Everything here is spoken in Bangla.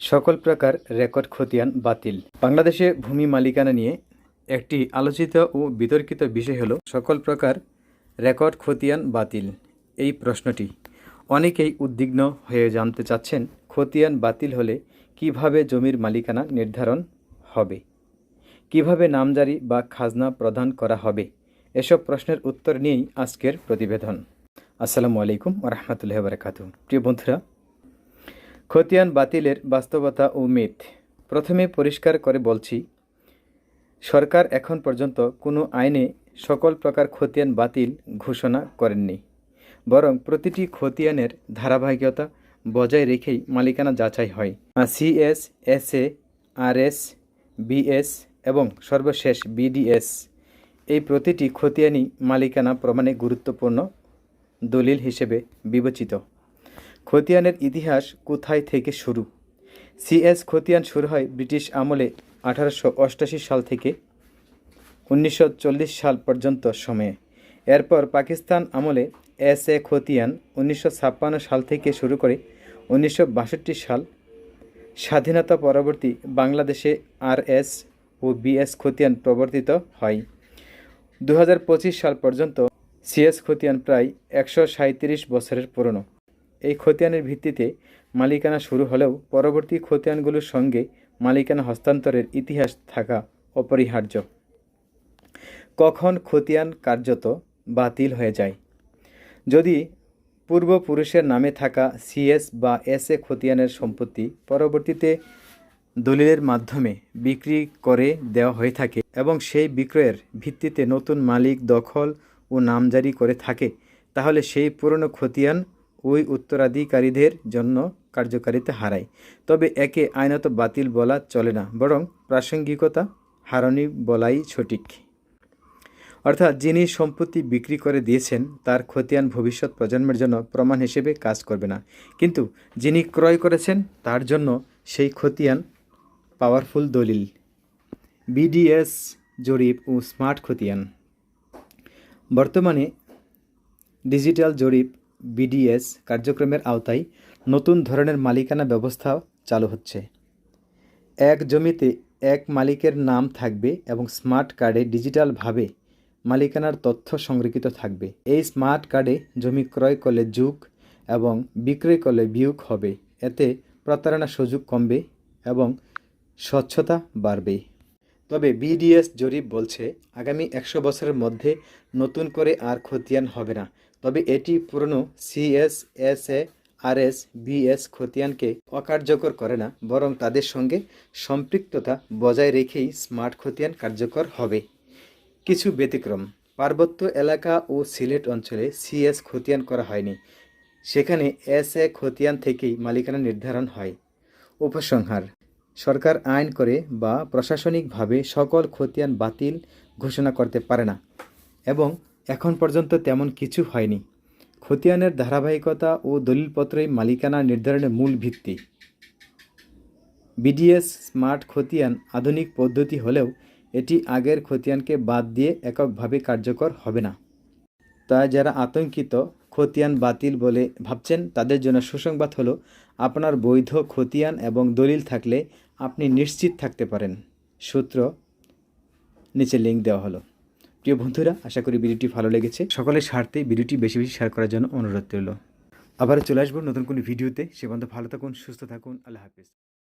সকল প্রকার রেকর্ড খতিয়ান বাতিল। বাংলাদেশে ভূমি মালিকানা নিয়ে একটি আলোচিত ও বিতর্কিত বিষয় হলো সকল প্রকার রেকর্ড খতিয়ান বাতিল। এই প্রশ্নটি অনেকেই উদ্বিগ্ন হয়ে জানতে চাচ্ছেন, খতিয়ান বাতিল হলে কীভাবে জমির মালিকানা নির্ধারণ হবে? কীভাবে নামজারি বা খাজনা প্রদান করা হবে? এসব প্রশ্নের উত্তর নিয়েই আজকের প্রতিবেদন। আসসালামু আলাইকুম রহমতুল্লাহ বারকাতু প্রিয় বন্ধুরা খতিয়ান, বাতিলের বাস্তবতা ও মিথ। প্রথমে পরিষ্কার করে বলছি, সরকার এখন পর্যন্ত কোনো আইনে সকল প্রকার খতিয়ান, বাতিল ঘোষণা করেননি। বরং প্রতিটি খতিয়ানের ধারাবাহিকতা বজায় রেখেই মালিকানা যাচাই হয়। সিএস এসএ, আরএস, বিএস এবং সর্বশেষ বিডিএস এই প্রতিটি খতিয়ানই মালিকানা প্রমাণে গুরুত্বপূর্ণ দলিল হিসেবে বিবেচিত। খতিয়ানের ইতিহাস কোথায় থেকে শুরু? সিএস খতিয়ান শুরু হয় ব্রিটিশ আমলে আঠারোশো সাল থেকে উনিশশো চল্লিশ সাল পর্যন্ত সময়ে। এরপর পাকিস্তান আমলে এস এ খতিয়ান উনিশশো ছাপ্পান্ন সাল থেকে শুরু করে উনিশশো বাষট্টি সাল। স্বাধীনতা পরবর্তী বাংলাদেশে আর এস ও বিএস খতিয়ান প্রবর্তিত হয়। দু হাজার পঁচিশ সাল পর্যন্ত সিএস খতিয়ান প্রায় একশো বছরের পুরনো। এই খতিয়ানের ভিত্তিতে মালিকানা শুরু হলেও পরবর্তী খতিয়ানগুলোর সঙ্গে মালিকানা হস্তান্তরের ইতিহাস থাকা অপরিহার্য। কখন খতিয়ান কার্যত বাতিল হয়ে যায়? যদি পূর্বপুরুষের নামে থাকা সিএস বা এস এ খতিয়ানের সম্পত্তি পরবর্তীতে দলিলের মাধ্যমে বিক্রি করে দেওয়া হয়ে থাকে এবং সেই বিক্রয়ের ভিত্তিতে নতুন মালিক, দখল ও নামজারি করে থাকে, তাহলে সেই পুরনো খতিয়ান ওই উত্তরাধিকারীদের জন্য কার্যকারিতা হারায়। তবে একে আইনত বাতিল বলা চলে না, বরং প্রাসঙ্গিকতা হারানি বলাই সঠিক। অর্থাৎ যিনি সম্পত্তি বিক্রি করে দিয়েছেন, তার খতিয়ান ভবিষ্যৎ প্রজন্মের জন্য প্রমাণ হিসেবে কাজ করবে না। কিন্তু যিনি ক্রয় করেছেন, তার জন্য সেই খতিয়ান পাওয়ারফুল দলিল। বিডিএস জরিপ ও স্মার্ট খতিয়ান। বর্তমানে ডিজিটাল জরিপ বিডিএস কার্যক্রমের আওতায় নতুন ধরনের মালিকানা ব্যবস্থা চালু হচ্ছে। এক জমিতে এক মালিকের নাম থাকবে এবং স্মার্ট কার্ডে ডিজিটালভাবে মালিকানার তথ্য সংরক্ষিত থাকবে। এই স্মার্ট কার্ডে জমি ক্রয় করলে যুগ এবং বিক্রয় করলে বিয়োগ হবে। এতে প্রতারণার সুযোগ কমবে এবং স্বচ্ছতা বাড়বে। তবে বিডিএস জরিপ বলছে, আগামী একশো বছরের মধ্যে নতুন করে আর খতিয়ান হবে না। তবে এটি পুরনো CS S A R S BS খতিয়ানকে অকার্যকর করে না, বরং তাদের সঙ্গে সম্পৃক্ততা বজায় রেখেই স্মার্ট খতিয়ান কার্যকর হবে। কিছু ব্যতিক্রম। পার্বত্য এলাকা ও সিলেট অঞ্চলে সিএস খতিয়ান করা হয়নি। সেখানে এস এ খতিয়ান থেকেই মালিকানা নির্ধারণ হয়। উপসংহার। সরকার আইন করে বা প্রশাসনিকভাবে সকল খতিয়ান বাতিল ঘোষণা করতে পারে না এবং এখন পর্যন্ত তেমন কিছু হয়নি। খতিয়ানের ধারাবাহিকতা ও দলিলপত্রই মালিকানা নির্ধারণের মূল ভিত্তি। বিডিএস স্মার্ট খতিয়ান আধুনিক পদ্ধতি হলেও এটি আগের খতিয়ানকে বাদ দিয়ে এককভাবে কার্যকর হবে না। তাই যারা আতঙ্কিত, খতিয়ান বাতিল বলে ভাবছেন, তাদের জন্য সুসংবাদ হলো, আপনার বৈধ খতিয়ান এবং দলিল থাকলে আপনি নিশ্চিত থাকতে পারেন। সূত্র নিচে লিঙ্ক দেওয়া হলো। প্রিয় বন্ধুরা, আশা করি ভিডিওটি ভালো লেগেছে। সকলের স্বার্থে ভিডিওটি বেশি বেশি শেয়ার করার জন্য অনুরোধ রইল। আবারও চলে আসব নতুন কোনো ভিডিওতে। সে পর্যন্ত ভালো থাকুন, সুস্থ থাকুন। আল্লাহ হাফিজ।